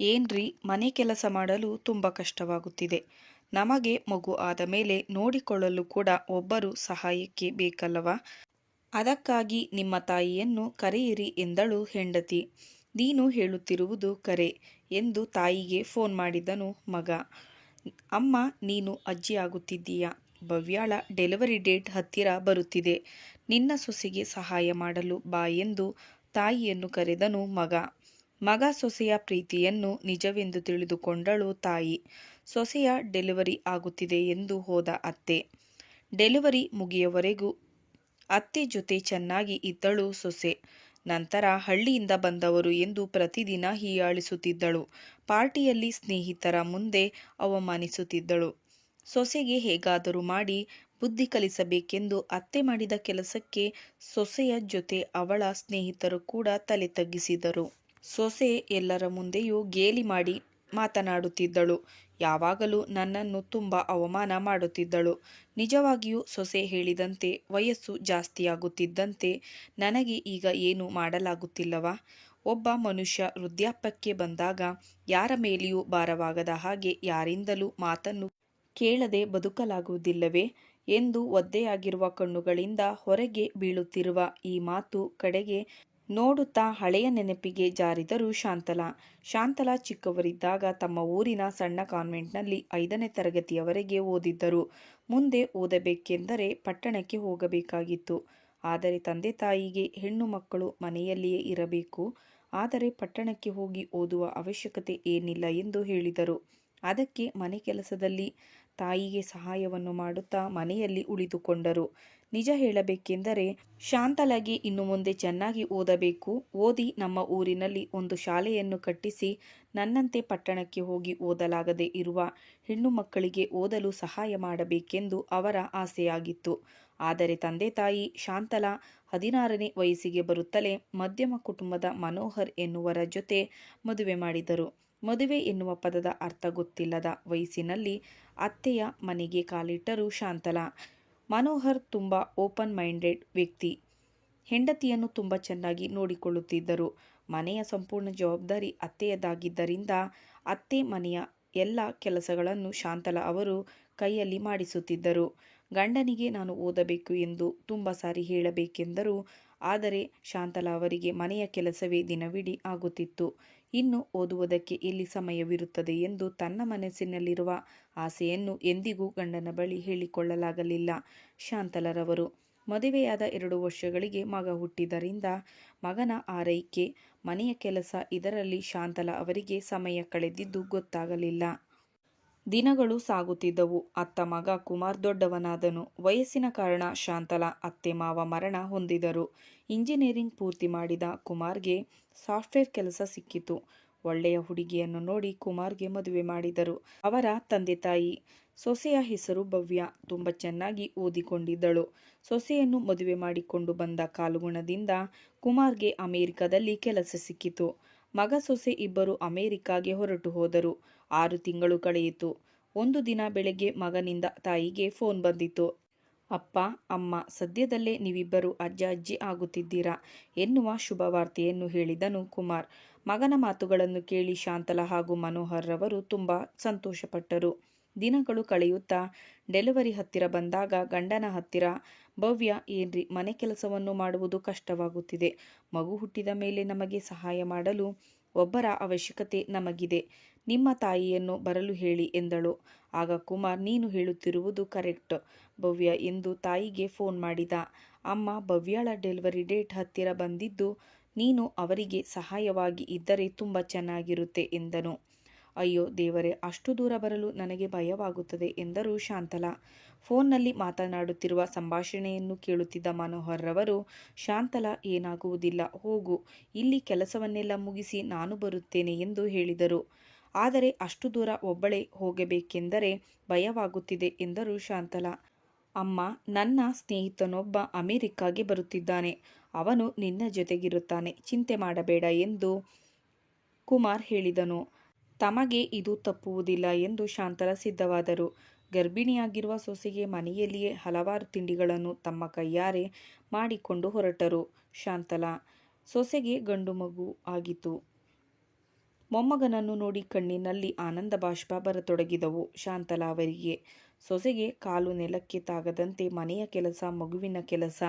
ಏನ್ರಿ ಮನೆ ಕೆಲಸ ಮಾಡಲು ತುಂಬ ಕಷ್ಟವಾಗುತ್ತಿದೆ. ನಮಗೆ ಮಗು ಆದ ಮೇಲೆ ನೋಡಿಕೊಳ್ಳಲು ಕೂಡ ಒಬ್ಬರು ಸಹಾಯಕ್ಕೆ ಬೇಕಲ್ಲವ? ಅದಕ್ಕಾಗಿ ನಿಮ್ಮ ತಾಯಿಯನ್ನು ಕರೆಯಿರಿ ಎಂದಳು ಹೆಂಡತಿ. ನೀನು ಹೇಳುತ್ತಿರುವುದು ಕರೆ ಎಂದು ತಾಯಿಗೆ ಫೋನ್ ಮಾಡಿದನು ಮಗ. ಅಮ್ಮ, ನೀನು ಅಜ್ಜಿ ಆಗುತ್ತಿದ್ದೀಯಾ ಭವ್ಯಾಳ, ಡೆಲಿವರಿ ಡೇಟ್ ಹತ್ತಿರ ಬರುತ್ತಿದೆ. ನಿನ್ನ ಸೊಸೆಗೆ ಸಹಾಯ ಮಾಡಲು ಬಾ ಎಂದು ತಾಯಿಯನ್ನು ಕರೆದನು ಮಗ. ಮಗ ಸೊಸೆಯ ಪ್ರೀತಿಯನ್ನು ನಿಜವೆಂದು ತಿಳಿದುಕೊಂಡಳು ತಾಯಿ. ಸೊಸೆಯ ಡೆಲಿವರಿ ಆಗುತ್ತಿದೆ ಎಂದು ಹೋದ ಅತ್ತೆ. ಡೆಲಿವರಿ ಮುಗಿಯವರೆಗೂ ಅತ್ತೆ ಜೊತೆ ಚೆನ್ನಾಗಿ ಇದ್ದಳು ಸೊಸೆ. ನಂತರ ಹಳ್ಳಿಯಿಂದ ಬಂದವರು ಎಂದು ಪ್ರತಿದಿನ ಹೀಯಾಳಿಸುತ್ತಿದ್ದಳು. ಪಾರ್ಟಿಯಲ್ಲಿ ಸ್ನೇಹಿತರ ಮುಂದೆ ಅವಮಾನಿಸುತ್ತಿದ್ದಳು. ಸೊಸೆಗೆ ಹೇಗಾದರೂ ಮಾಡಿ ಬುದ್ಧಿ ಕಲಿಸಬೇಕೆಂದು ಅತ್ತೆ ಮಾಡಿದ ಕೆಲಸಕ್ಕೆ ಸೊಸೆಯ ಜೊತೆ ಅವಳ ಸ್ನೇಹಿತರು ಕೂಡ ತಲೆ ತಗ್ಗಿಸಿದರು ಸೊಸೆ ಎಲ್ಲರ ಮುಂದೆಯೂ ಗೇಲಿ ಮಾಡಿ ಮಾತನಾಡುತ್ತಿದ್ದಳು. ಯಾವಾಗಲೂ ನನ್ನನ್ನು ತುಂಬ ಅವಮಾನ ಮಾಡುತ್ತಿದ್ದಳು. ನಿಜವಾಗಿಯೂ ಸೊಸೆ ಹೇಳಿದಂತೆ ವಯಸ್ಸು ಜಾಸ್ತಿಯಾಗುತ್ತಿದ್ದಂತೆ ನನಗೆ ಈಗ ಏನು ಮಾಡಲಾಗುತ್ತಿಲ್ಲವಾ? ಒಬ್ಬ ಮನುಷ್ಯ ವೃದ್ಧಾಪ್ಯಕ್ಕೆ ಬಂದಾಗ ಯಾರ ಮೇಲೆಯೂ ಭಾರವಾಗದ ಹಾಗೆ ಯಾರಿಂದಲೂ ಮಾತನ್ನು ಕೇಳದೆ ಬದುಕಲಾಗುವುದಿಲ್ಲವೇ ಎಂದು ಒದ್ದೆಯಾಗಿರುವ ಕಣ್ಣುಗಳಿಂದ ಹೊರಗೆ ಬೀಳುತ್ತಿರುವ ಈ ಮಾತು ಕಡೆಗೆ ನೋಡುತ್ತಾ ಹಳೆಯ ನೆನಪಿಗೆ ಜಾರಿದರು ಶಾಂತಲಾ. ಶಾಂತಲಾ ಚಿಕ್ಕವರಿದ್ದಾಗ ತಮ್ಮ ಊರಿನ ಸಣ್ಣ ಕಾನ್ವೆಂಟ್ನಲ್ಲಿ ಐದನೇ ತರಗತಿಯವರೆಗೆ ಓದಿದ್ದರು. ಮುಂದೆ ಓದಬೇಕೆಂದರೆ ಪಟ್ಟಣಕ್ಕೆ ಹೋಗಬೇಕಾಗಿತ್ತು. ಆದರೆ ತಂದೆ ತಾಯಿಗೆ ಹೆಣ್ಣು ಮಕ್ಕಳು ಮನೆಯಲ್ಲಿಯೇ ಇರಬೇಕು. ಆದರೆ ಪಟ್ಟಣಕ್ಕೆ ಹೋಗಿ ಓದುವ ಅವಶ್ಯಕತೆ ಏನಿಲ್ಲ ಎಂದು ಹೇಳಿದರು. ಅದಕ್ಕೆ ಮನೆ ಕೆಲಸದಲ್ಲಿ ತಾಯಿಗೆ ಸಹಾಯವನ್ನು ಮಾಡುತ್ತಾ ಮನೆಯಲ್ಲಿ ಉಳಿದುಕೊಂಡರು. ನಿಜ ಹೇಳಬೇಕೆಂದರೆ ಶಾಂತಲಗೆ ಇನ್ನು ಮುಂದೆ ಚೆನ್ನಾಗಿ ಓದಬೇಕು. ಓದಿ ನಮ್ಮ ಊರಿನಲ್ಲಿ ಒಂದು ಶಾಲೆಯನ್ನು ಕಟ್ಟಿಸಿ ನನ್ನಂತೆ ಪಟ್ಟಣಕ್ಕೆ ಹೋಗಿ ಓದಲಾಗದೆ ಇರುವ ಹೆಣ್ಣು ಮಕ್ಕಳಿಗೆ ಓದಲು ಸಹಾಯ ಮಾಡಬೇಕೆಂದು ಅವರ ಆಸೆಯಾಗಿತ್ತು. ಆದರೆ ತಂದೆ ತಾಯಿ ಶಾಂತಲಾ ಹದಿನಾರನೇ ವಯಸ್ಸಿಗೆ ಬರುತ್ತಲೇ ಮಧ್ಯಮ ಕುಟುಂಬದ ಮನೋಹರ್ ಎನ್ನುವರ ಜೊತೆ ಮದುವೆ ಮಾಡಿದರು. ಮದುವೆ ಎನ್ನುವ ಪದದ ಅರ್ಥ ಗೊತ್ತಿಲ್ಲದ ವಯಸ್ಸಿನಲ್ಲಿ ಅತ್ತೆಯ ಮನೆಗೆ ಕಾಲಿಟ್ಟರು ಶಾಂತಲಾ. ಮನೋಹರ್ ತುಂಬ ಓಪನ್ ಮೈಂಡೆಡ್ ವ್ಯಕ್ತಿ. ಹೆಂಡತಿಯನ್ನು ತುಂಬ ಚೆನ್ನಾಗಿ ನೋಡಿಕೊಳ್ಳುತ್ತಿದ್ದರು. ಮನೆಯ ಸಂಪೂರ್ಣ ಜವಾಬ್ದಾರಿ ಅತ್ತೆಯದಾಗಿದ್ದರಿಂದ ಅತ್ತೆ ಮನೆಯ ಎಲ್ಲ ಕೆಲಸಗಳನ್ನು ಶಾಂತಲಾ ಅವರು ಕೈಯಲ್ಲಿ ಮಾಡಿಸುತ್ತಿದ್ದರು. ಗಂಡನಿಗೆ ನಾನು ಓದಬೇಕು ಎಂದು ತುಂಬ ಸಾರಿ ಹೇಳಬೇಕೆಂದರು. ಆದರೆ ಶಾಂತಲಾ ಅವರಿಗೆ ಮನೆಯ ಕೆಲಸವೇ ದಿನವಿಡೀ ಆಗುತ್ತಿತ್ತು. ಇನ್ನು ಓದುವುದಕ್ಕೆ ಎಲ್ಲಿ ಸಮಯವಿರುತ್ತದೆ ಎಂದು ತನ್ನ ಮನಸ್ಸಿನಲ್ಲಿರುವ ಆಸೆಯನ್ನು ಎಂದಿಗೂ ಗಂಡನ ಬಳಿ ಹೇಳಿಕೊಳ್ಳಲಾಗಲಿಲ್ಲ. ಶಾಂತಲರವರು ಮದುವೆಯಾದ ಎರಡು ವರ್ಷಗಳಿಗೆ ಮಗ ಹುಟ್ಟಿದ್ದರಿಂದ ಮಗನ ಆರೈಕೆ, ಮನೆಯ ಕೆಲಸ ಇದರಲ್ಲಿ ಶಾಂತಲ ಅವರಿಗೆ ಸಮಯ ಕಳೆದಿದ್ದು ಗೊತ್ತಾಗಲಿಲ್ಲ. ದಿನಗಳು ಸಾಗುತ್ತಿದ್ದವು. ಅತ್ತ ಮಗ ಕುಮಾರ್ ದೊಡ್ಡವನಾದನು. ವಯಸ್ಸಿನ ಕಾರಣ ಶಾಂತಲಾ ಅತ್ತೆ ಮಾವ ಮರಣ ಹೊಂದಿದರು. ಇಂಜಿನಿಯರಿಂಗ್ ಪೂರ್ತಿ ಮಾಡಿದ ಕುಮಾರ್ಗೆ ಸಾಫ್ಟ್ವೇರ್ ಕೆಲಸ ಸಿಕ್ಕಿತು. ಒಳ್ಳೆಯ ಹುಡುಗಿಯನ್ನು ನೋಡಿ ಕುಮಾರ್ಗೆ ಮದುವೆ ಮಾಡಿದರು. ಅವರ ತಂದೆ ತಾಯಿ ಸೊಸೆಯ ಹೆಸರು ಭವ್ಯ. ತುಂಬ ಚೆನ್ನಾಗಿ ಓದಿಕೊಂಡಿದ್ದಳು. ಸೊಸೆಯನ್ನು ಮದುವೆ ಮಾಡಿಕೊಂಡು ಬಂದ ಕಾಲುಗುಣದಿಂದ ಕುಮಾರ್ಗೆ ಅಮೆರಿಕದಲ್ಲಿ ಕೆಲಸ ಸಿಕ್ಕಿತು. ಮಗ ಸೊಸೆ ಇಬ್ಬರು ಅಮೆರಿಕಾಗೆ ಹೊರಟು ಹೋದರು. ಆರು ತಿಂಗಳು ಕಳೆಯಿತು. ಒಂದು ದಿನ ಬೆಳಗ್ಗೆ ಮಗನಿಂದ ತಾಯಿಗೆ ಫೋನ್ ಬಂದಿತು ಅಪ್ಪ, ಅಮ್ಮ, ಸದ್ಯದಲ್ಲೇ ನೀವಿಬ್ಬರು ಅಜ್ಜ, ಅಜ್ಜಿ ಆಗುತ್ತಿದ್ದೀರಾ? ಎನ್ನುವ ಶುಭವಾರ್ತೆಯನ್ನು ಹೇಳಿದನು ಕುಮಾರ್. ಮಗನ ಮಾತುಗಳನ್ನು ಕೇಳಿ ಶಾಂತಲ ಹಾಗೂ ಮನೋಹರ್ ರವರು ತುಂಬ ಸಂತೋಷಪಟ್ಟರು. ದಿನಗಳು ಕಳೆಯುತ್ತಾ, ಡೆಲಿವರಿ ಹತ್ತಿರ ಬಂದಾಗ ಗಂಡನ ಹತ್ತಿರ, ಭವ್ಯ, ಏನ್ರಿ, ಮನೆ ಕೆಲಸವನ್ನು ಮಾಡುವುದು ಕಷ್ಟವಾಗುತ್ತಿದೆ. ಮಗು ಹುಟ್ಟಿದ ಮೇಲೆ ನಮಗೆ ಸಹಾಯ ಮಾಡಲು ಒಬ್ಬರ ಅವಶ್ಯಕತೆ ನಮಗಿದೆ. ನಿಮ್ಮ ತಾಯಿಯನ್ನು ಬರಲು ಹೇಳಿ ಎಂದಳು. ಆಗ ಕುಮಾರ್, ನೀನು ಹೇಳುತ್ತಿರುವುದು ಕರೆಕ್ಟ್. ಭವ್ಯ ಎಂದು ತಾಯಿಗೆ ಫೋನ್ ಮಾಡಿದ. ಅಮ್ಮ, ಭವ್ಯಾಳ ಡೆಲಿವರಿ ಡೇಟ್ ಹತ್ತಿರ ಬಂದಿದ್ದು ನೀನು ಅವರಿಗೆ ಸಹಾಯವಾಗಿ ಇದ್ದರೆ ತುಂಬ ಚೆನ್ನಾಗಿರುತ್ತೆ ಎಂದನು. ಅಯ್ಯೋ, ದೇವರೇ, ಅಷ್ಟು ದೂರ ಬರಲು ನನಗೆ ಭಯವಾಗುತ್ತದೆ ಎಂದರು ಶಾಂತಲಾ. ಫೋನ್ನಲ್ಲಿ ಮಾತನಾಡುತ್ತಿರುವ ಸಂಭಾಷಣೆಯನ್ನು ಕೇಳುತ್ತಿದ್ದ ಮನೋಹರ್ ರವರು ಶಾಂತಲಾ, ಏನಾಗುವುದಿಲ್ಲ, ಹೋಗು, ಇಲ್ಲಿ ಕೆಲಸವನ್ನೆಲ್ಲ ಮುಗಿಸಿ ನಾನು ಬರುತ್ತೇನೆ ಎಂದು ಹೇಳಿದರು. ಆದರೆ ಅಷ್ಟು ದೂರ ಒಬ್ಬಳೇ ಹೋಗಬೇಕೆಂದರೆ ಭಯವಾಗುತ್ತಿದೆ ಎಂದರು ಶಾಂತಲಾ. ಅಮ್ಮ, ನನ್ನ ಸ್ನೇಹಿತನೊಬ್ಬ ಅಮೆರಿಕಾಗೆ ಬರುತ್ತಿದ್ದಾನೆ. ಅವನು ನಿನ್ನ ಜೊತೆಗಿರುತ್ತಾನೆ. ಚಿಂತೆ ಮಾಡಬೇಡ ಎಂದು ಕುಮಾರ್ ಹೇಳಿದನು. ತಮಗೆ ಇದು ತಪ್ಪುವುದಿಲ್ಲ ಎಂದು ಶಾಂತಲ ಸಿದ್ಧವಾದರು. ಗರ್ಭಿಣಿಯಾಗಿರುವ ಸೊಸೆಗೆ ಮನೆಯಲ್ಲಿಯೇ ಹಲವಾರು ತಿಂಡಿಗಳನ್ನು ತಮ್ಮ ಕೈಯಾರೆ ಮಾಡಿಕೊಂಡು ಹೊರಟರು ಶಾಂತಲಾ. ಸೊಸೆಗೆ ಗಂಡು ಮಗು ಆಗಿತು ಮೊಮ್ಮಗನನ್ನು ನೋಡಿ ಕಣ್ಣಿನಲ್ಲಿ ಆನಂದ ಬಾಷ್ಪ ಬರತೊಡಗಿದವು. ಶಾಂತಲಾ ಅವರಿಗೆ, ಸೊಸೆಗೆ ಕಾಲು ನೆಲಕ್ಕೆ ತಾಗದಂತೆ ಮನೆಯ ಕೆಲಸ, ಮಗುವಿನ ಕೆಲಸ,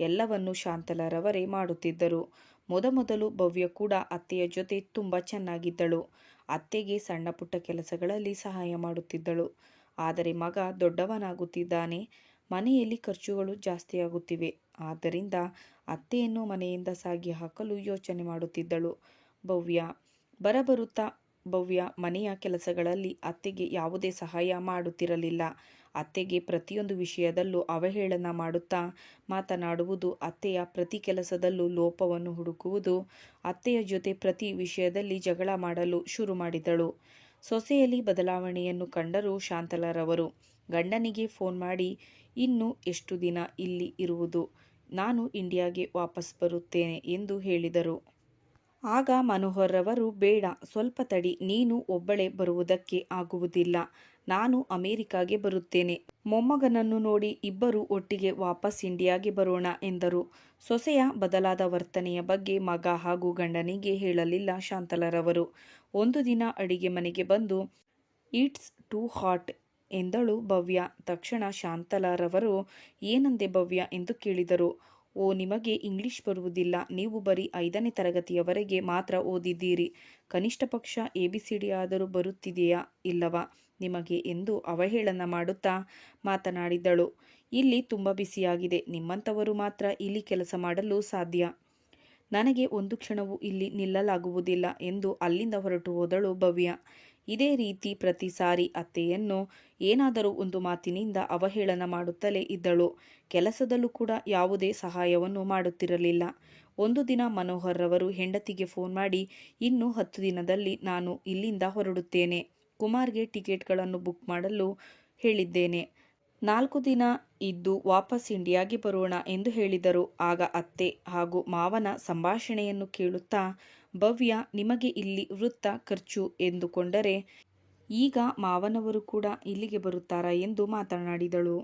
ಎಲ್ಲವನ್ನು ಶಾಂತಲಾರವರೇ ಮಾಡುತ್ತಿದ್ದರು. ಮೊದಮೊದಲು ಭವ್ಯ ಕೂಡ ಅತ್ತೆಯ ಜೊತೆ ತುಂಬ ಚೆನ್ನಾಗಿದ್ದಳು. ಅತ್ತೆಗೆ ಸಣ್ಣ ಪುಟ್ಟ ಕೆಲಸಗಳಲ್ಲಿ ಸಹಾಯ ಮಾಡುತ್ತಿದ್ದಳು. ಆದರೆ ಮಗ ದೊಡ್ಡವನಾಗುತ್ತಿದ್ದಾನೆ. ಮನೆಯಲ್ಲಿ ಖರ್ಚುಗಳು ಜಾಸ್ತಿಯಾಗುತ್ತಿವೆ ಆದ್ದರಿಂದ ಅತ್ತೆಯನ್ನು ಮನೆಯಿಂದ ಸಾಗಿ ಹಾಕಲು ಯೋಚನೆ ಮಾಡುತ್ತಿದ್ದಳು. ಭವ್ಯ ಬರಬರುತ್ತಾ? ಭವ್ಯ ಮನೆಯ ಕೆಲಸಗಳಲ್ಲಿ ಅತ್ತೆಗೆ ಯಾವುದೇ ಸಹಾಯ ಮಾಡುತ್ತಿರಲಿಲ್ಲ. ಅತ್ತೆಗೆ ಪ್ರತಿಯೊಂದು ವಿಷಯದಲ್ಲೂ ಅವಹೇಳನ ಮಾಡುತ್ತಾ ಮಾತನಾಡುವುದು, ಅತ್ತೆಯ ಪ್ರತಿ ಕೆಲಸದಲ್ಲೂ ಲೋಪವನ್ನು ಹುಡುಕುವುದು, ಅತ್ತೆಯ ಜೊತೆ ಪ್ರತಿ ವಿಷಯದಲ್ಲಿ ಜಗಳ ಮಾಡಲು ಶುರು ಮಾಡಿದಳು. ಸೊಸೆಯಲ್ಲಿ ಬದಲಾವಣೆಯನ್ನು ಕಂಡರು ಶಾಂತಲಾರವರು. ಗಂಡನಿಗೆ ಫೋನ್ ಮಾಡಿ, ಇನ್ನು ಎಷ್ಟು ದಿನ ಇಲ್ಲಿ ಇರುವುದು? ನಾನು ಇಂಡಿಯಾಗೆ ವಾಪಸ್ ಬರುತ್ತೇನೆ ಎಂದು ಹೇಳಿದರು. ಆಗ ಮನೋಹರ್ರವರು, ಬೇಡ, ಸ್ವಲ್ಪ ತಡಿ, ನೀನು ಒಬ್ಬಳೇ ಬರುವುದಕ್ಕೆ ಆಗುವುದಿಲ್ಲ. ನಾನು ಅಮೆರಿಕಾಗೆ ಬರುತ್ತೇನೆ. ಮೊಮ್ಮಗನನ್ನು ನೋಡಿ ಇಬ್ಬರು ಒಟ್ಟಿಗೆ ವಾಪಸ್ ಇಂಡಿಯಾಗೆ ಬರೋಣ ಎಂದರು. ಸೊಸೆಯ ಬದಲಾದ ವರ್ತನೆಯ ಬಗ್ಗೆ ಮಗ ಹಾಗೂ ಗಂಡನಿಗೆ ಹೇಳಲಿಲ್ಲ ಶಾಂತಲರವರು. ಒಂದು ದಿನ ಅಡಿಗೆ ಮನೆಗೆ ಬಂದು, ಇಟ್ಸ್ ಟೂ ಹಾಟ್ ಎಂದಳು ಭವ್ಯ. ತಕ್ಷಣ ಶಾಂತಲಾರವರು, ಏನಂದೆ ಭವ್ಯ? ಎಂದು ಕೇಳಿದರು. ಓ, ನಿಮಗೆ ಇಂಗ್ಲಿಷ್ ಬರುವುದಿಲ್ಲ. ನೀವು ಬರೀ ಐದನೇ ತರಗತಿಯವರೆಗೆ ಮಾತ್ರ ಓದಿದ್ದೀರಿ. ಕನಿಷ್ಠ ಪಕ್ಷ ಎ, ಬಿ, ಸಿ, ಡಿ ಆದರೂ ಬರುತ್ತಿದೆಯಾ ಇಲ್ಲವಾ? ನಿಮಗೆ ಎಂದು ಅವಹೇಳನ ಮಾಡುತ್ತಾ ಮಾತನಾಡಿದಳು. ಇಲ್ಲಿ ತುಂಬ ಬಿಸಿಯಾಗಿದೆ. ನಿಮ್ಮಂಥವರು ಮಾತ್ರ ಇಲ್ಲಿ ಕೆಲಸ ಮಾಡಲು ಸಾಧ್ಯ. ನನಗೆ ಒಂದು ಕ್ಷಣವೂ ಇಲ್ಲಿ ನಿಲ್ಲಲಾಗುವುದಿಲ್ಲ ಎಂದು ಅಲ್ಲಿಂದ ಹೊರಟು ಹೋದಳು ಭವ್ಯ. ಇದೇ ರೀತಿ ಪ್ರತಿ ಸಾರಿ ಅತ್ತೆಯನ್ನು ಏನಾದರೂ ಒಂದು ಮಾತಿನಿಂದ ಅವಹೇಳನ ಮಾಡುತ್ತಲೇ ಇದ್ದಳು. ಕೆಲಸದಲ್ಲೂ ಕೂಡ ಯಾವುದೇ ಸಹಾಯವನ್ನು ಮಾಡುತ್ತಿರಲಿಲ್ಲ. ಒಂದು ದಿನ ಮನೋಹರ್ ರವರು ಹೆಂಡತಿಗೆ ಫೋನ್ ಮಾಡಿ, ಇನ್ನು ಹತ್ತು ದಿನದಲ್ಲಿ ನಾನು ಇಲ್ಲಿಂದ ಹೊರಡುತ್ತೇನೆ. ಕುಮಾರ್ಗೆ ಟಿಕೆಟ್ಗಳನ್ನು ಬುಕ್ ಮಾಡಲು ಹೇಳಿದ್ದೇನೆ. ನಾಲ್ಕು ದಿನ ಇದ್ದು ವಾಪಸ್ ಇಂಡಿಯಾಗೆ ಬರೋಣ ಎಂದು ಹೇಳಿದರು. ಆಗ ಅತ್ತೆ ಹಾಗೂ ಮಾವನ ಸಂಭಾಷಣೆಯನ್ನು ಕೇಳುತ್ತಾ ಭವ್ಯ ನಿಮಗೆ ಇಲ್ಲಿ ವೃತ್ತ ಖರ್ಚು ಎಂದುಕೊಂಡರೆ ಈಗ ಮಾವನವರು ಕೂಡ ಇಲ್ಲಿಗೆ ಬರುತ್ತಾರಾ ಎಂದು ಮಾತನಾಡಿದಳು.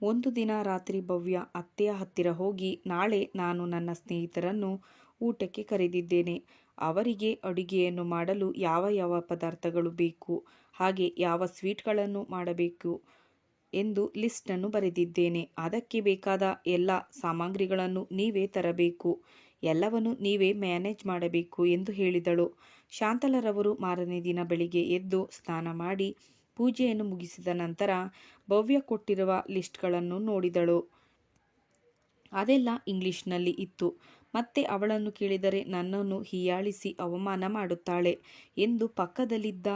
ಒಂದು ದಿನ ರಾತ್ರಿ ಭವ್ಯ ಅತ್ತೆಯ ಹತ್ತಿರ ಹೋಗಿ, ನಾಳೆ ನಾನು ನನ್ನ ಸ್ನೇಹಿತರನ್ನು ಊಟಕ್ಕೆ ಕರೆದಿದ್ದೇನೆ. ಅವರಿಗೆ ಅಡುಗೆಯನ್ನು ಮಾಡಲು ಯಾವ ಯಾವ ಪದಾರ್ಥಗಳು ಬೇಕು, ಹಾಗೆ ಯಾವ ಸ್ವೀಟ್ಗಳನ್ನು ಮಾಡಬೇಕು ಎಂದು ಲಿಸ್ಟನ್ನು ಬರೆದಿದ್ದೇನೆ. ಅದಕ್ಕೆ ಬೇಕಾದ ಎಲ್ಲ ಸಾಮಗ್ರಿಗಳನ್ನು ನೀವೇ ತರಬೇಕು. ಎಲ್ಲವನ್ನು ನೀವೇ ಮ್ಯಾನೇಜ್ ಮಾಡಬೇಕು ಎಂದು ಹೇಳಿದಳು. ಶಾಂತಲರವರು ಮಾರನೇ ದಿನ ಬೆಳಿಗ್ಗೆ ಎದ್ದು ಸ್ನಾನ ಮಾಡಿ ಪೂಜೆಯನ್ನು ಮುಗಿಸಿದ ನಂತರ ಭವ್ಯ ಕೊಟ್ಟಿರುವ ಲಿಸ್ಟ್ಗಳನ್ನು ನೋಡಿದಳು. ಅದೆಲ್ಲ ಇಂಗ್ಲಿಷ್ನಲ್ಲಿ ಇತ್ತು. ಮತ್ತೆ ಅವಳನ್ನು ಕೇಳಿದರೆ ನನ್ನನ್ನು ಹೀಯಾಳಿಸಿ ಅವಮಾನ ಮಾಡುತ್ತಾಳೆ ಎಂದು ಪಕ್ಕದಲ್ಲಿದ್ದ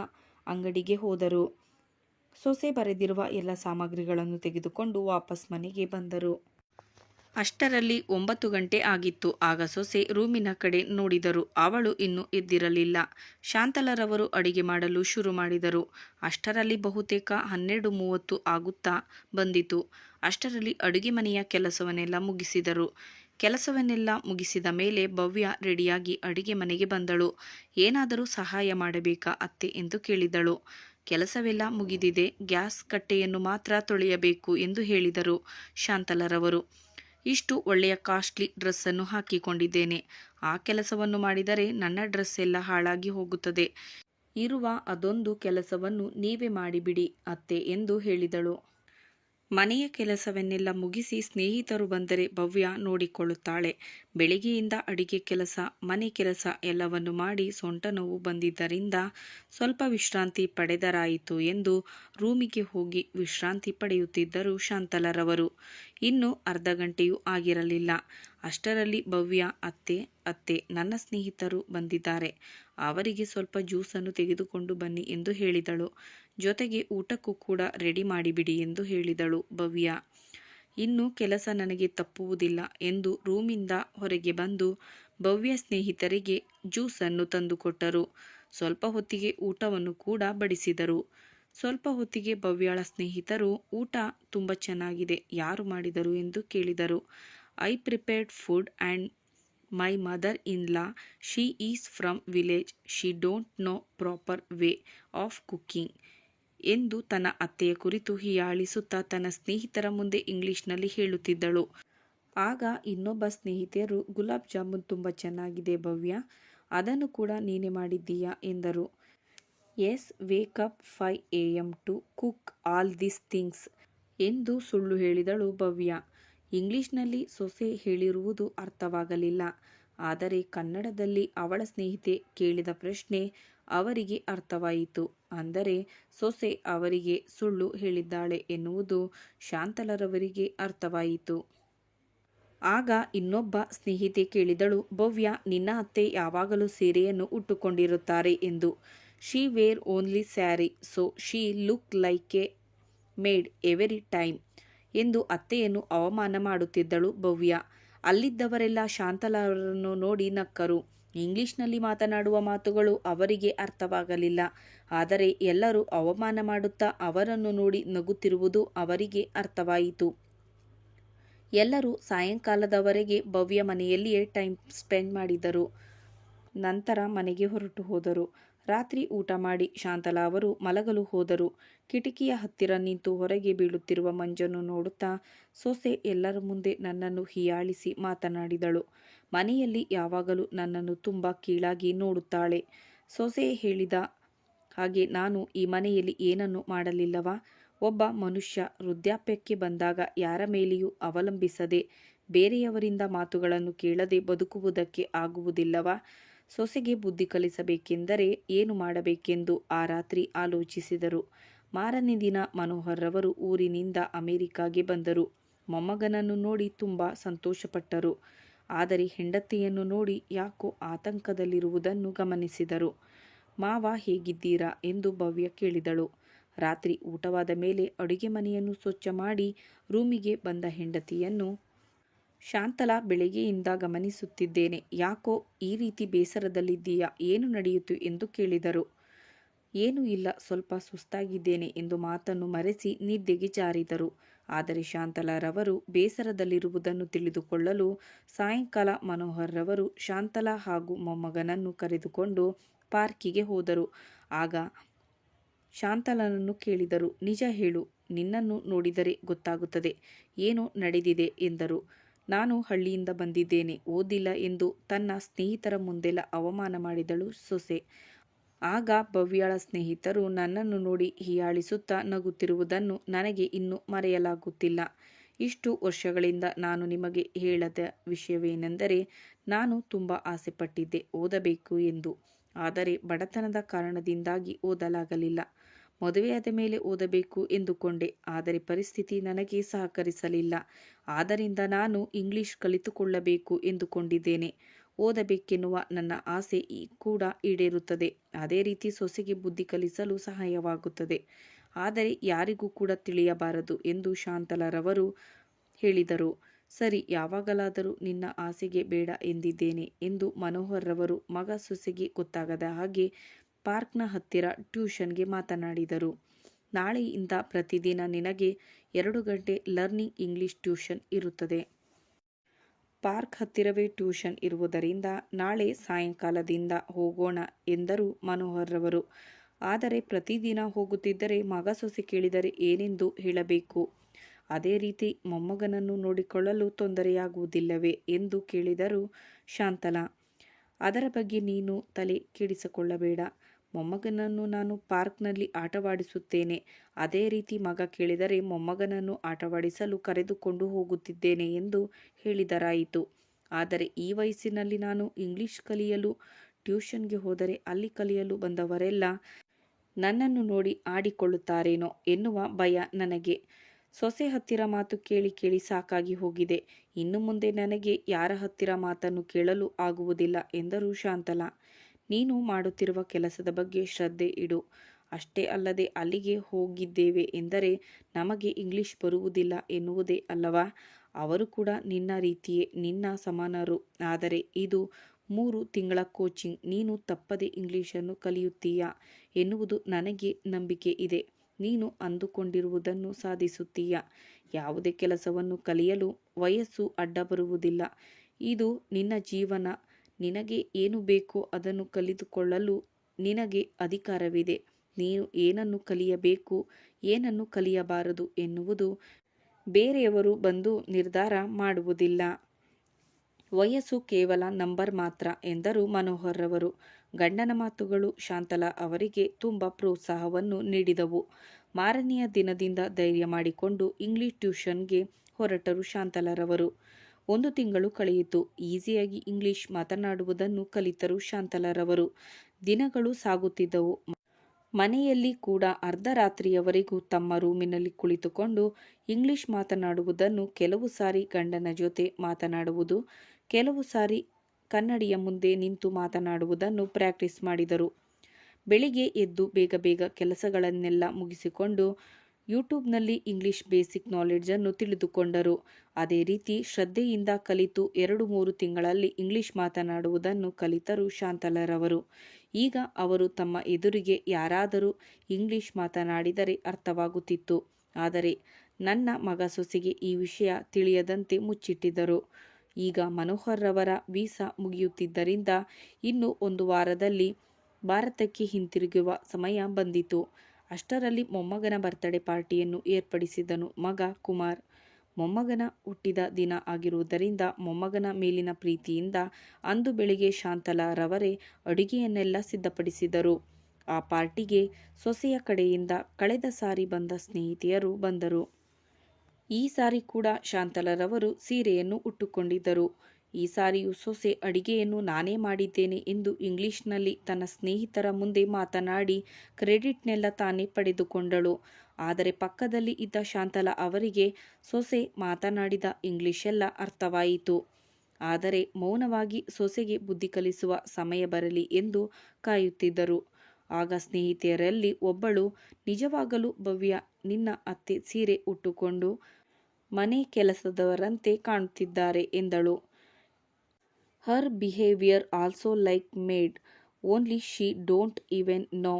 ಅಂಗಡಿಗೆ ಹೋದರು. ಸೊಸೆ ಬರೆದಿರುವ ಎಲ್ಲ ಸಾಮಗ್ರಿಗಳನ್ನು ತೆಗೆದುಕೊಂಡು ವಾಪಸ್ ಮನೆಗೆ ಬಂದರು. ಅಷ್ಟರಲ್ಲಿ ಒಂಬತ್ತು ಗಂಟೆ ಆಗಿತ್ತು. ಆಗ ಸೊಸೆ ರೂಮಿನ ಕಡೆ ನೋಡಿದರು. ಅವಳು ಇನ್ನೂ ಎದ್ದಿರಲಿಲ್ಲ. ಶಾಂತಲರವರು ಅಡಿಗೆ ಮಾಡಲು ಶುರು ಮಾಡಿದರು. ಅಷ್ಟರಲ್ಲಿ ಬಹುತೇಕ ಹನ್ನೆರಡು ಮೂವತ್ತು ಆಗುತ್ತಾ ಬಂದಿತು. ಅಷ್ಟರಲ್ಲಿ ಅಡುಗೆ ಮನೆಯ ಕೆಲಸವನ್ನೆಲ್ಲ ಮುಗಿಸಿದರು. ಕೆಲಸವನ್ನೆಲ್ಲ ಮುಗಿಸಿದ ಮೇಲೆ ಭವ್ಯ ರೆಡಿಯಾಗಿ ಅಡಿಗೆ ಮನೆಗೆ ಬಂದಳು. ಏನಾದರೂ ಸಹಾಯ ಮಾಡಬೇಕಾ ಅತ್ತೆ ಎಂದು ಕೇಳಿದಳು. ಕೆಲಸವೆಲ್ಲ ಮುಗಿದಿದೆ. ಗ್ಯಾಸ್ ಕಟ್ಟೆಯನ್ನು ಮಾತ್ರ ತೊಳೆಯಬೇಕು ಎಂದು ಹೇಳಿದರು ಶಾಂತಲರವರು. ಇಷ್ಟು ಒಳ್ಳೆಯ ಕಾಸ್ಟ್ಲಿ ಡ್ರೆಸ್ಸನ್ನು ಹಾಕಿಕೊಂಡಿದ್ದೇನೆ. ಆ ಕೆಲಸವನ್ನು ಮಾಡಿದರೆ ನನ್ನ ಡ್ರೆಸ್ ಎಲ್ಲ ಹಾಳಾಗಿ ಹೋಗುತ್ತದೆ. ಇರುವ ಅದೊಂದು ಕೆಲಸವನ್ನು ನೀವೇ ಮಾಡಿಬಿಡಿ, ಅತ್ತೆ ಎಂದು ಹೇಳಿದಳು. ಮನೆಯ ಕೆಲಸವನ್ನೆಲ್ಲ ಮುಗಿಸಿ ಸ್ನೇಹಿತರು ಬಂದರೆ ಭವ್ಯ ನೋಡಿಕೊಳ್ಳುತ್ತಾಳೆ. ಬೆಳಿಗ್ಗೆಯಿಂದ ಅಡಿಗೆ ಕೆಲಸ, ಮನೆ ಕೆಲಸ ಎಲ್ಲವನ್ನು ಮಾಡಿ ಸೊಂಟ ನೋವು ಬಂದಿದ್ದರಿಂದ ಸ್ವಲ್ಪ ವಿಶ್ರಾಂತಿ ಪಡೆದರಾಯಿತು ಎಂದು ರೂಮಿಗೆ ಹೋಗಿ ವಿಶ್ರಾಂತಿ ಪಡೆಯುತ್ತಿದ್ದರು ಶಾಂತಲರವರು. ಇನ್ನು ಅರ್ಧ ಗಂಟೆಯೂ ಆಗಿರಲಿಲ್ಲ. ಅಷ್ಟರಲ್ಲಿ ಭವ್ಯ ಅತ್ತೆ ಅತ್ತೆ, ನನ್ನ ಸ್ನೇಹಿತರು ಬಂದಿದ್ದಾರೆ. ಅವರಿಗೆ ಸ್ವಲ್ಪ ಜ್ಯೂಸನ್ನು ತೆಗೆದುಕೊಂಡು ಬನ್ನಿ ಎಂದು ಹೇಳಿದಳು. ಜೊತೆಗೆ ಊಟಕ್ಕೂ ಕೂಡ ರೆಡಿ ಮಾಡಿಬಿಡಿ ಎಂದು ಹೇಳಿದಳು ಭವ್ಯ. ಇನ್ನು ಕೆಲಸ ನನಗೆ ತಪ್ಪುವುದಿಲ್ಲ ಎಂದು ರೂಮಿಂದ ಹೊರಗೆ ಬಂದು ಭವ್ಯ ಸ್ನೇಹಿತರಿಗೆ ಜ್ಯೂಸನ್ನು ತಂದುಕೊಟ್ಟರು. ಸ್ವಲ್ಪ ಹೊತ್ತಿಗೆ ಊಟವನ್ನು ಕೂಡ ಬಡಿಸಿದರು. ಸ್ವಲ್ಪ ಹೊತ್ತಿಗೆ ಭವ್ಯಾಳ ಸ್ನೇಹಿತರು, ಊಟ ತುಂಬ ಚೆನ್ನಾಗಿದೆ, ಯಾರು ಮಾಡಿದರು ಎಂದು ಕೇಳಿದರು. I prepared food and my mother in law she is from village, she don't know proper way of cooking. ಎಂದು ತನ್ನ ಅತ್ತೆಯ ಕುರಿತು ಹೀಯಾಳಿಸುತ್ತಾ ತನ್ನ ಸ್ನೇಹಿತರ ಮುಂದೆ ಇಂಗ್ಲಿಷ್ನಲ್ಲಿ ಹೇಳುತ್ತಿದ್ದಳು. ಆಗ ಇನ್ನೊಬ್ಬ ಸ್ನೇಹಿತೆಯರು, ಗುಲಾಬ್ ಜಾಮೂನ್ ತುಂಬ ಚೆನ್ನಾಗಿದೆ ಭವ್ಯ, ಅದನ್ನು ಕೂಡ ನೀನೆ ಮಾಡಿದ್ದೀಯಾ? ಎಂದರು. Yes wake up five A M to cook all this things ಎಂದು ಸುಳ್ಳು ಹೇಳಿದಳು ಭವ್ಯ. ಇಂಗ್ಲಿಷ್ನಲ್ಲಿ ಸೊಸೆ ಹೇಳಿರುವುದು ಅರ್ಥವಾಗಲಿಲ್ಲ. ಆದರೆ ಕನ್ನಡದಲ್ಲಿ ಅವಳ ಸ್ನೇಹಿತೆ ಕೇಳಿದ ಪ್ರಶ್ನೆ ಅವರಿಗೆ ಅರ್ಥವಾಯಿತು. ಅಂದರೆ ಸೊಸೆ ಅವರಿಗೆ ಸುಳ್ಳು ಹೇಳಿದ್ದಾಳೆ ಎನ್ನುವುದು ಶಾಂತಲರವರಿಗೆ ಅರ್ಥವಾಯಿತು. ಆಗ ಇನ್ನೊಬ್ಬ ಸ್ನೇಹಿತೆ ಕೇಳಿದಳು, ಭವ್ಯ, ನಿನ್ನ ಅತ್ತೆ ಯಾವಾಗಲೂ ಸೀರೆಯನ್ನು ಉಟ್ಟುಕೊಂಡಿರುತ್ತಾರೆ ಎಂದು. She wear only sari so she look like a maid every time ಎಂದು ಅತ್ತೆಯನ್ನು ಅವಮಾನ ಮಾಡುತ್ತಿದ್ದಳು ಭವ್ಯ. ಅಲ್ಲಿದ್ದವರೆಲ್ಲ ಶಾಂತಲರನ್ನು ನೋಡಿ ನಕ್ಕರು. ಇಂಗ್ಲಿಷ್ನಲ್ಲಿ ಮಾತನಾಡುವ ಮಾತುಗಳು ಅವರಿಗೆ ಅರ್ಥವಾಗಲಿಲ್ಲ. ಆದರೆ ಎಲ್ಲರೂ ಅವಮಾನ ಮಾಡುತ್ತಾ ಅವರನ್ನು ನೋಡಿ ನಗುತ್ತಿರುವುದು ಅವರಿಗೆ ಅರ್ಥವಾಯಿತು. ಎಲ್ಲರೂ ಸಾಯಂಕಾಲದವರೆಗೆ ಭವ್ಯ ಮನೆಯಲ್ಲಿಯೇ ಟೈಮ್ ಸ್ಪೆಂಡ್ ಮಾಡಿದರು. ನಂತರ ಮನೆಗೆ ಹೊರಟು ಹೋದರು. ರಾತ್ರಿ ಊಟ ಮಾಡಿ ಶಾಂತಲಾ ಅವರು ಮಲಗಲು ಹೋದರು. ಕಿಟಕಿಯ ಹತ್ತಿರ ನಿಂತು ಹೊರಗೆ ಬೀಳುತ್ತಿರುವ ಮಂಜನ್ನು ನೋಡುತ್ತಾ ಸೊಸೆ ಎಲ್ಲರ ಮುಂದೆ ನನ್ನನ್ನು ಹೀಯಾಳಿಸಿ ಮಾತನಾಡಿದಳು. ಮನೆಯಲ್ಲಿ ಯಾವಾಗಲೂ ನನ್ನನ್ನು ತುಂಬ ಕೀಳಾಗಿ ನೋಡುತ್ತಾಳೆ. ಸೊಸೆ ಹೇಳಿದ ಹಾಗೆ ನಾನು ಈ ಮನೆಯಲ್ಲಿ ಏನನ್ನು ಮಾಡಲಿಲ್ಲವಾ? ಒಬ್ಬ ಮನುಷ್ಯ ವೃದ್ಧಾಪ್ಯಕ್ಕೆ ಬಂದಾಗ ಯಾರ ಮೇಲೆಯೂ ಅವಲಂಬಿಸದೆ ಬೇರೆಯವರಿಂದ ಮಾತುಗಳನ್ನು ಕೇಳದೆ ಬದುಕುವುದಕ್ಕೆ ಆಗುವುದಿಲ್ಲವಾ? ಸೊಸೆಗೆ ಬುದ್ಧಿ ಕಲಿಸಬೇಕೆಂದರೆ ಏನು ಮಾಡಬೇಕೆಂದು ಆ ರಾತ್ರಿ ಆಲೋಚಿಸಿದರು. ಮಾರನೇ ದಿನ ಮನೋಹರ್ರವರು ಊರಿನಿಂದ ಅಮೆರಿಕಾಗೆ ಬಂದರು. ಮೊಮ್ಮಗನನ್ನು ನೋಡಿ ತುಂಬ ಸಂತೋಷಪಟ್ಟರು. ಆದರೆ ಹೆಂಡತಿಯನ್ನು ನೋಡಿ ಯಾಕೋ ಆತಂಕದಲ್ಲಿರುವುದನ್ನು ಗಮನಿಸಿದರು. ಮಾವ, ಹೇಗಿದ್ದೀರಾ? ಎಂದು ಭವ್ಯ ಕೇಳಿದಳು. ರಾತ್ರಿ ಊಟವಾದ ಮೇಲೆ ಅಡುಗೆ ಮನೆಯನ್ನು ಸ್ವಚ್ಛ ಮಾಡಿ ರೂಮಿಗೆ ಬಂದ ಹೆಂಡತಿಯನ್ನು ಶಾಂತಲಾ ಬೆಳಗ್ಗೆಯಿಂದ ಗಮನಿಸುತ್ತಿದ್ದೇನೆ. ಯಾಕೋ, ಈ ರೀತಿ ಬೇಸರದಲ್ಲಿದ್ದೀಯಾ? ಏನು ನಡೆಯಿತು? ಎಂದು ಕೇಳಿದರು. ಏನೂ ಇಲ್ಲ, ಸ್ವಲ್ಪ ಸುಸ್ತಾಗಿದ್ದೇನೆ ಎಂದು ಮಾತನ್ನು ಮರೆಸಿ ನಿದ್ದೆಗೆ ಜಾರಿದರು. ಆದರೆ ಶಾಂತಲಾರವರು ಬೇಸರದಲ್ಲಿರುವುದನ್ನು ತಿಳಿದುಕೊಳ್ಳಲು ಸಾಯಂಕಾಲ ಮನೋಹರ್ರವರು ಶಾಂತಲಾ ಹಾಗೂ ಮೊಮ್ಮಗನನ್ನು ಕರೆದುಕೊಂಡು ಪಾರ್ಕಿಗೆ ಹೋದರು. ಆಗ ಶಾಂತಲನನ್ನು ಕೇಳಿದರು, ನಿಜ ಹೇಳು, ನಿನ್ನನ್ನು ನೋಡಿದರೆ ಗೊತ್ತಾಗುತ್ತದೆ, ಏನು ನಡೆದಿದೆ ಎಂದರು. ನಾನು ಹಳ್ಳಿಯಿಂದ ಬಂದಿದ್ದೇನೆ, ಓದಿಲ್ಲ ಎಂದು ತನ್ನ ಸ್ನೇಹಿತರ ಮುಂದೆಲ್ಲ ಅವಮಾನ ಮಾಡಿದಳು ಸೊಸೆ. ಆಗ ಭವ್ಯಳ ಸ್ನೇಹಿತರು ನನ್ನನ್ನು ನೋಡಿ ಹೀಯಾಳಿಸುತ್ತಾ ನಗುತ್ತಿರುವುದನ್ನು ನನಗೆ ಇನ್ನೂ ಮರೆಯಲಾಗುತ್ತಿಲ್ಲ. ಇಷ್ಟು ವರ್ಷಗಳಿಂದ ನಾನು ನಿಮಗೆ ಹೇಳದ ವಿಷಯವೇನೆಂದರೆ, ನಾನು ತುಂಬ ಆಸೆಪಟ್ಟಿದ್ದೆ ಓದಬೇಕು ಎಂದು. ಆದರೆ ಬಡತನದ ಕಾರಣದಿಂದಾಗಿ ಓದಲಾಗಲಿಲ್ಲ. ಮದುವೆಯಾದ ಮೇಲೆ ಓದಬೇಕು ಎಂದುಕೊಂಡೆ. ಆದರೆ ಪರಿಸ್ಥಿತಿ ನನಗೆ ಸಹಕರಿಸಲಿಲ್ಲ. ಆದ್ದರಿಂದ ನಾನು ಇಂಗ್ಲಿಷ್ ಕಲಿತುಕೊಳ್ಳಬೇಕು ಎಂದುಕೊಂಡಿದ್ದೇನೆ. ಓದಬೇಕೆನ್ನುವ ನನ್ನ ಆಸೆ ಕೂಡ ಈಡೇರುತ್ತದೆ. ಅದೇ ರೀತಿ ಸೊಸೆಗೆ ಬುದ್ಧಿ ಕಲಿಸಲು ಸಹಾಯವಾಗುತ್ತದೆ. ಆದರೆ ಯಾರಿಗೂ ಕೂಡ ತಿಳಿಯಬಾರದು ಎಂದು ಶಾಂತಲಾರವರು ಹೇಳಿದರು. ಸರಿ, ಯಾವಾಗಲಾದರೂ ನಿನ್ನ ಆಸೆಗೆ ಬೇಡ ಎಂದಿದ್ದೇನೆ ಎಂದು ಮನೋಹರ್ರವರು ಮಗ ಸೊಸೆಗೆ ಗೊತ್ತಾಗದ ಹಾಗೆ ಪಾರ್ಕ್ನ ಹತ್ತಿರ ಟ್ಯೂಷನ್ಗೆ ಮಾತನಾಡಿದರು. ನಾಳೆಯಿಂದ ಪ್ರತಿದಿನ ನಿನಗೆ ಎರಡು ಗಂಟೆ ಲರ್ನಿಂಗ್ ಇಂಗ್ಲಿಷ್ ಟ್ಯೂಷನ್ ಇರುತ್ತದೆ. ಪಾರ್ಕ್ ಹತ್ತಿರವೇ ಟ್ಯೂಷನ್ ಇರುವುದರಿಂದ ನಾಳೆ ಸಾಯಂಕಾಲದಿಂದ ಹೋಗೋಣ ಎಂದರು ಮನೋಹರ್ರವರು ಆದರೆ ಪ್ರತಿದಿನ ಹೋಗುತ್ತಿದ್ದರೆ ಮಗ ಸೊಸೆ ಕೇಳಿದರೆ ಏನೆಂದು ಹೇಳಬೇಕು? ಅದೇ ರೀತಿ ಮೊಮ್ಮಗನನ್ನು ನೋಡಿಕೊಳ್ಳಲು ತೊಂದರೆಯಾಗುವುದಿಲ್ಲವೇ ಎಂದು ಕೇಳಿದರು ಶಾಂತಲಾ. ಅದರ ಬಗ್ಗೆ ನೀನು ತಲೆ ಕೆಡಿಸಿಕೊಳ್ಳಬೇಡ. ಮೊಮ್ಮಗನನ್ನು ನಾನು ಪಾರ್ಕ್ನಲ್ಲಿ ಆಟವಾಡಿಸುತ್ತೇನೆ. ಅದೇ ರೀತಿ ಮಗ ಕೇಳಿದರೆ ಮೊಮ್ಮಗನನ್ನು ಆಟವಾಡಿಸಲು ಕರೆದುಕೊಂಡು ಹೋಗುತ್ತಿದ್ದೇನೆ ಎಂದು ಹೇಳಿದರಾಯಿತು. ಆದರೆ ಈ ವಯಸ್ಸಿನಲ್ಲಿ ನಾನು ಇಂಗ್ಲಿಷ್ ಕಲಿಯಲು, ಟ್ಯೂಷನ್ಗೆ ಹೋದರೆ ಅಲ್ಲಿ ಕಲಿಯಲು ಬಂದವರೆಲ್ಲ ನನ್ನನ್ನು ನೋಡಿ ಆಡಿಕೊಳ್ಳುತ್ತಾರೇನೋ ಎನ್ನುವ ಭಯ ನನಗೆ. ಸೊಸೆ ಹತ್ತಿರ ಮಾತು ಕೇಳಿ ಕೇಳಿ ಸಾಕಾಗಿ ಹೋಗಿದೆ. ಇನ್ನು ಮುಂದೆ ನನಗೆ ಯಾರ ಹತ್ತಿರ ಮಾತನ್ನು ಕೇಳಲು ಆಗುವುದಿಲ್ಲ ಎಂದರು ಶಾಂತಲಾ. ನೀನು ಮಾಡುತ್ತಿರುವ ಕೆಲಸದ ಬಗ್ಗೆ ಶ್ರದ್ಧೆ ಇಡು. ಅಷ್ಟೇ ಅಲ್ಲದೆ ಅಲ್ಲಿಗೆ ಹೋಗಿದ್ದೇವೆ ಎಂದರೆ ನಮಗೆ ಇಂಗ್ಲಿಷ್ ಬರುವುದಿಲ್ಲ ಎನ್ನುವುದೇ ಅಲ್ಲವಾ? ಅವರು ಕೂಡ ನಿನ್ನ ರೀತಿಯೇ, ನಿನ್ನ ಸಮಾನರು. ಆದರೆ ಇದು ಮೂರು ತಿಂಗಳ ಕೋಚಿಂಗ್. ನೀನು ತಪ್ಪದೆ ಇಂಗ್ಲಿಷನ್ನು ಕಲಿಯುತ್ತೀಯಾ ಎನ್ನುವುದು ನನಗೆ ನಂಬಿಕೆ ಇದೆ. ನೀನು ಅಂದುಕೊಂಡಿರುವುದನ್ನು ಸಾಧಿಸುತ್ತೀಯ. ಯಾವುದೇ ಕೆಲಸವನ್ನು ಕಲಿಯಲು ವಯಸ್ಸು ಅಡ್ಡ ಬರುವುದಿಲ್ಲ. ಇದು ನಿನ್ನ ಜೀವನ. ನಿನಗೆ ಏನು ಬೇಕೋ ಅದನ್ನು ಕಲಿತುಕೊಳ್ಳಲು ನಿನಗೆ ಅಧಿಕಾರವಿದೆ. ನೀನು ಏನನ್ನು ಕಲಿಯಬೇಕು, ಏನನ್ನು ಕಲಿಯಬಾರದು ಎನ್ನುವುದು ಬೇರೆಯವರು ಬಂದು ನಿರ್ಧಾರ ಮಾಡುವುದಿಲ್ಲ. ವಯಸ್ಸು ಕೇವಲ ನಂಬರ್ ಮಾತ್ರ ಎಂದರು ಮನೋಹರ್ ರವರು ಗಂಡನ ಮಾತುಗಳು ಶಾಂತಲಾ ಅವರಿಗೆ ತುಂಬ ಪ್ರೋತ್ಸಾಹವನ್ನು ನೀಡಿದವು. ಮಾರನೆಯ ದಿನದಿಂದ ಧೈರ್ಯ ಮಾಡಿಕೊಂಡು ಇಂಗ್ಲಿಷ್ ಟ್ಯೂಷನ್ಗೆ ಹೊರಟರು ಶಾಂತಲಾರವರು. ಒಂದು ತಿಂಗಳು ಕಳೆಯಿತು. ಈಸಿಯಾಗಿ ಇಂಗ್ಲಿಷ್ ಮಾತನಾಡುವುದನ್ನು ಕಲಿತರು ಶಾಂತಲಾರವರು. ದಿನಗಳು ಸಾಗುತ್ತಿದ್ದವು. ಮನೆಯಲ್ಲಿ ಕೂಡ ಅರ್ಧ ರಾತ್ರಿಯವರೆಗೂ ತಮ್ಮ ರೂಮಿನಲ್ಲಿ ಕುಳಿತುಕೊಂಡು ಇಂಗ್ಲಿಷ್ ಮಾತನಾಡುವುದನ್ನು ಕೆಲವು ಸಾರಿ ಗಂಡನ ಜೊತೆ ಮಾತನಾಡುವುದು, ಕೆಲವು ಸಾರಿ ಕನ್ನಡಿಯ ಮುಂದೆ ನಿಂತು ಮಾತನಾಡುವುದನ್ನು ಪ್ರಾಕ್ಟೀಸ್ ಮಾಡಿದರು. ಬೆಳಿಗ್ಗೆ ಎದ್ದು ಬೇಗ ಬೇಗ ಕೆಲಸಗಳನ್ನೆಲ್ಲ ಮುಗಿಸಿಕೊಂಡು ಯೂಟ್ಯೂಬ್ನಲ್ಲಿ ಇಂಗ್ಲಿಷ್ ಬೇಸಿಕ್ ನಾಲೆಡ್ಜನ್ನು ತಿಳಿದುಕೊಂಡರು. ಅದೇ ರೀತಿ ಶ್ರದ್ಧೆಯಿಂದ ಕಲಿತು ಎರಡು ಮೂರು ತಿಂಗಳಲ್ಲಿ ಇಂಗ್ಲಿಷ್ ಮಾತನಾಡುವುದನ್ನು ಕಲಿತರು ಶಾಂತಲರವರು. ಈಗ ಅವರು ತಮ್ಮ ಎದುರಿಗೆ ಯಾರಾದರೂ ಇಂಗ್ಲಿಷ್ ಮಾತನಾಡಿದರೆ ಅರ್ಥವಾಗುತ್ತಿತ್ತು. ಆದರೆ ನನ್ನ ಮಗ ಸೊಸೆಗೆ ಈ ವಿಷಯ ತಿಳಿಯದಂತೆ ಮುಚ್ಚಿಟ್ಟಿದ್ದರು. ಈಗ ಮನೋಹರ್ ರವರ ವೀಸಾ ಮುಗಿಯುತ್ತಿದ್ದರಿಂದ ಇನ್ನು ಒಂದು ವಾರದಲ್ಲಿ ಭಾರತಕ್ಕೆ ಹಿಂತಿರುಗುವ ಸಮಯ ಬಂದಿತು. ಅಷ್ಟರಲ್ಲಿ ಮೊಮ್ಮಗನ ಬರ್ತಡೇ ಪಾರ್ಟಿಯನ್ನು ಏರ್ಪಡಿಸಿದನು ಮಗ ಕುಮಾರ್. ಮೊಮ್ಮಗನ ಹುಟ್ಟಿದ ದಿನ ಆಗಿರುವುದರಿಂದ ಮೊಮ್ಮಗನ ಮೇಲಿನ ಪ್ರೀತಿಯಿಂದ ಅಂದು ಬೆಳಿಗ್ಗೆ ಶಾಂತಲಾರವರೇ ಅಡುಗೆಯನ್ನೆಲ್ಲ ಸಿದ್ಧಪಡಿಸಿದರು. ಆ ಪಾರ್ಟಿಗೆ ಸೊಸೆಯ ಕಡೆಯಿಂದ ಕಳೆದ ಸಾರಿ ಬಂದ ಸ್ನೇಹಿತೆಯರು ಬಂದರು. ಈ ಸಾರಿ ಕೂಡ ಶಾಂತಲಾರವರು ಸೀರೆಯನ್ನು ಉಟ್ಟುಕೊಂಡಿದ್ದರು. ಈ ಸಾರಿಯು ಸೊಸೆ ಅಡಿಗೆಯನ್ನು ನಾನೇ ಮಾಡಿದ್ದೇನೆ ಎಂದು ಇಂಗ್ಲಿಷ್ನಲ್ಲಿ ತನ್ನ ಸ್ನೇಹಿತರ ಮುಂದೆ ಮಾತನಾಡಿ ಕ್ರೆಡಿಟ್ನೆಲ್ಲ ತಾನೇ ಪಡೆದುಕೊಂಡಳು. ಆದರೆ ಪಕ್ಕದಲ್ಲಿ ಇದ್ದ ಶಾಂತಲಾ ಅವರಿಗೆ ಸೊಸೆ ಮಾತನಾಡಿದ ಇಂಗ್ಲಿಷೆಲ್ಲ ಅರ್ಥವಾಯಿತು. ಆದರೆ ಮೌನವಾಗಿ ಸೊಸೆಗೆ ಬುದ್ಧಿ ಕಲಿಸುವ ಸಮಯ ಬರಲಿ ಎಂದು ಕಾಯುತ್ತಿದ್ದರು. ಆಗ ಸ್ನೇಹಿತೆಯರಲ್ಲಿ ಒಬ್ಬಳು, ನಿಜವಾಗಲೂ ಭವ್ಯ, ನಿನ್ನ ಅತ್ತೆ ಸೀರೆ ಉಟ್ಟುಕೊಂಡು ಮನೆ ಕೆಲಸದವರಂತೆ ಕಾಣುತ್ತಿದ್ದಾರೆ ಎಂದಳು. Her behaviour also like maid only she don't even know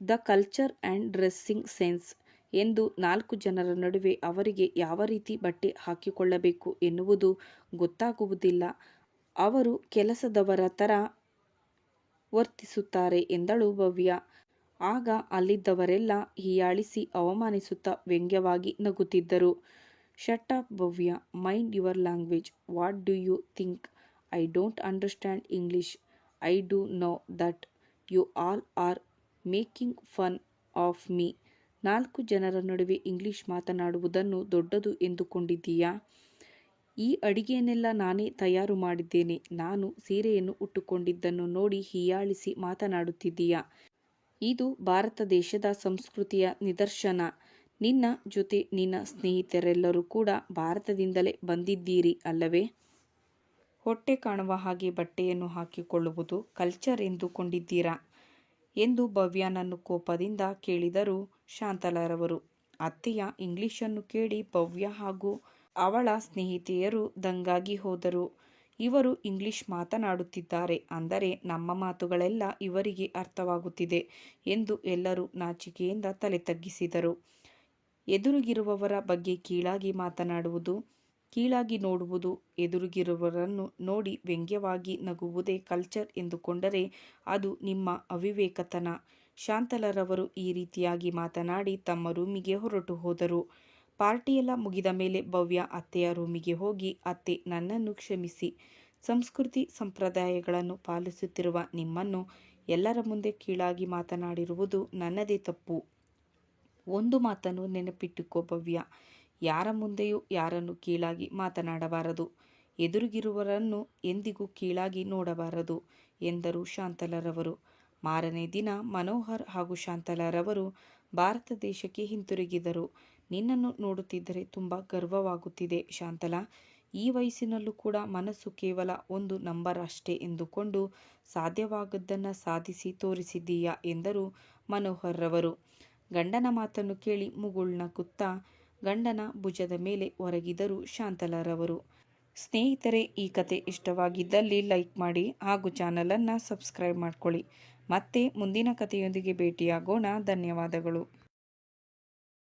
the culture and dressing sense ಎಂದು ನಾಲ್ಕು ಜನರ ನಡುವೆ ಅವರಿಗೆ ಯಾವ ರೀತಿ ಬಟ್ಟೆ ಹಾಕಿಕೊಳ್ಳಬೇಕು ಎನ್ನುವುದು ಗೊತ್ತಾಗುವುದಿಲ್ಲ. ಅವರು ಕೆಲಸದವರ ಥರ ವರ್ತಿಸುತ್ತಾರೆ ಎಂದಳು ಭವ್ಯ. ಆಗ ಅಲ್ಲಿದ್ದವರೆಲ್ಲ ಹೀಯಾಳಿಸಿ ಅವಮಾನಿಸುತ್ತಾ ವ್ಯಂಗ್ಯವಾಗಿ ನಗುತ್ತಿದ್ದರು. Shut up Bhavya. Mind your language what do you think I don't understand English I do know that you all are making fun of me ನಾಲ್ಕು ಜನರ ನಡುವೆ ಇಂಗ್ಲಿಷ್ ಮಾತನಾಡುವುದನ್ನು ದೊಡ್ಡದು ಎಂದುಕೊಂಡಿದ್ದೀಯಾ? ಈ ಅಡಿಗೆಯನ್ನೆಲ್ಲ ನಾನೇ ತಯಾರು ಮಾಡಿದ್ದೇನೆ. ನಾನು ಸೀರೆಯನ್ನು ಉಟ್ಟುಕೊಂಡಿದ್ದನ್ನು ನೋಡಿ ಹೀಯಾಳಿಸಿ ಮಾತನಾಡುತ್ತಿದ್ದೀಯಾ? ಇದು ಭಾರತ ದೇಶದ ಸಂಸ್ಕೃತಿಯ ನಿದರ್ಶನ. ನಿನ್ನ ಜೊತೆ ನಿನ್ನ ಸ್ನೇಹಿತರೆಲ್ಲರೂ ಕೂಡ ಭಾರತದಿಂದಲೇ ಬಂದಿದ್ದೀರಿ ಅಲ್ಲವೇ? ಹೊಟ್ಟೆ ಕಾಣುವ ಹಾಗೆ ಬಟ್ಟೆಯನ್ನು ಹಾಕಿಕೊಳ್ಳುವುದು ಕಲ್ಚರ್ ಎಂದುಕೊಂಡಿದ್ದೀರಾ? ಎಂದು ಭವ್ಯನನ್ನು ಕೋಪದಿಂದ ಕೇಳಿದರು ಶಾಂತಲಾರವರು. ಅತ್ತೆಯ ಇಂಗ್ಲಿಷನ್ನು ಕೇಳಿ ಭವ್ಯ ಹಾಗೂ ಅವಳ ಸ್ನೇಹಿತೆಯರು ದಂಗಾಗಿ ಹೋದರು. ಇವರು ಇಂಗ್ಲಿಷ್ ಮಾತನಾಡುತ್ತಿದ್ದಾರೆ. ಅಂದರೆ ನಮ್ಮ ಮಾತುಗಳೆಲ್ಲ ಇವರಿಗೆ ಅರ್ಥವಾಗುತ್ತಿದೆ ಎಂದು ಎಲ್ಲರೂ ನಾಚಿಕೆಯಿಂದ ತಲೆ ತಗ್ಗಿಸಿದರು ಎದುರಿಗಿರುವವರ ಬಗ್ಗೆ ಕೀಳಾಗಿ ಮಾತನಾಡುವುದು ಕೀಳಾಗಿ ನೋಡುವುದು ಎದುರಿಗಿರುವವರನ್ನು ನೋಡಿ ವ್ಯಂಗ್ಯವಾಗಿ ನಗುವುದೇ ಕಲ್ಚರ್ ಎಂದುಕೊಂಡರೆ ಅದು ನಿಮ್ಮ ಅವಿವೇಕತನ. ಶಾಂತಲರವರು ಈ ರೀತಿಯಾಗಿ ಮಾತನಾಡಿ ತಮ್ಮ ರೂಮಿಗೆ ಹೊರಟು ಹೋದರು. ಪಾರ್ಟಿಯೆಲ್ಲ ಮುಗಿದ ಮೇಲೆ ಭವ್ಯ ಅತ್ತೆಯ ರೂಮಿಗೆ ಹೋಗಿ ಅತ್ತೆ ನನ್ನನ್ನು ಕ್ಷಮಿಸಿ. ಸಂಸ್ಕೃತಿ ಸಂಪ್ರದಾಯಗಳನ್ನು ಪಾಲಿಸುತ್ತಿರುವ ನಿಮ್ಮನ್ನು ಎಲ್ಲರ ಮುಂದೆ ಕೀಳಾಗಿ ಮಾತನಾಡಿರುವುದು ನನ್ನದೇ ತಪ್ಪು. ಒಂದು ಮಾತನ್ನು ನೆನಪಿಟ್ಟುಕೋ ಭವ್ಯ. ಯಾರ ಮುಂದೆಯೂ ಯಾರನ್ನು ಕೀಳಾಗಿ ಮಾತನಾಡಬಾರದು. ಎದುರಿಗಿರುವರನ್ನು ಎಂದಿಗೂ ಕೀಳಾಗಿ ನೋಡಬಾರದು, ಎಂದರು ಶಾಂತಲರವರು. ಮಾರನೇ ದಿನ ಮನೋಹರ್ ಹಾಗೂ ಶಾಂತಲರವರು ಭಾರತ ದೇಶಕ್ಕೆ ಹಿಂತಿರುಗಿದರು. ನಿನ್ನನ್ನು ನೋಡುತ್ತಿದ್ದರೆ ತುಂಬ ಗರ್ವವಾಗುತ್ತಿದೆ ಶಾಂತಲಾ. ಈ ವಯಸ್ಸಿನಲ್ಲೂ ಕೂಡ ಮನಸ್ಸು ಕೇವಲ ಒಂದು ನಂಬರ್ ಅಷ್ಟೇ ಎಂದುಕೊಂಡು ಸಾಧ್ಯವಾಗದ್ದನ್ನು ಸಾಧಿಸಿ ತೋರಿಸಿದ್ದೀಯಾ ಎಂದರು ಮನೋಹರ್ ರವರು ಗಂಡನ ಮಾತನ್ನು ಕೇಳಿ ಮುಗುಳ್ನಗುತ್ತಾ ಗಂಡನ ಭುಜದ ಮೇಲೆ ಒರಗಿದರು ಶಾಂತಲಾರವರು. ಸ್ನೇಹಿತರೆ, ಈ ಕತೆ ಇಷ್ಟವಾಗಿದ್ದಲ್ಲಿ ಲೈಕ್ ಮಾಡಿ ಹಾಗೂ ಚಾನಲನ್ನು ಸಬ್ಸ್ಕ್ರೈಬ್ ಮಾಡಿಕೊಳ್ಳಿ. ಮತ್ತೆ ಮುಂದಿನ ಕಥೆಯೊಂದಿಗೆ ಭೇಟಿಯಾಗೋಣ. ಧನ್ಯವಾದಗಳು.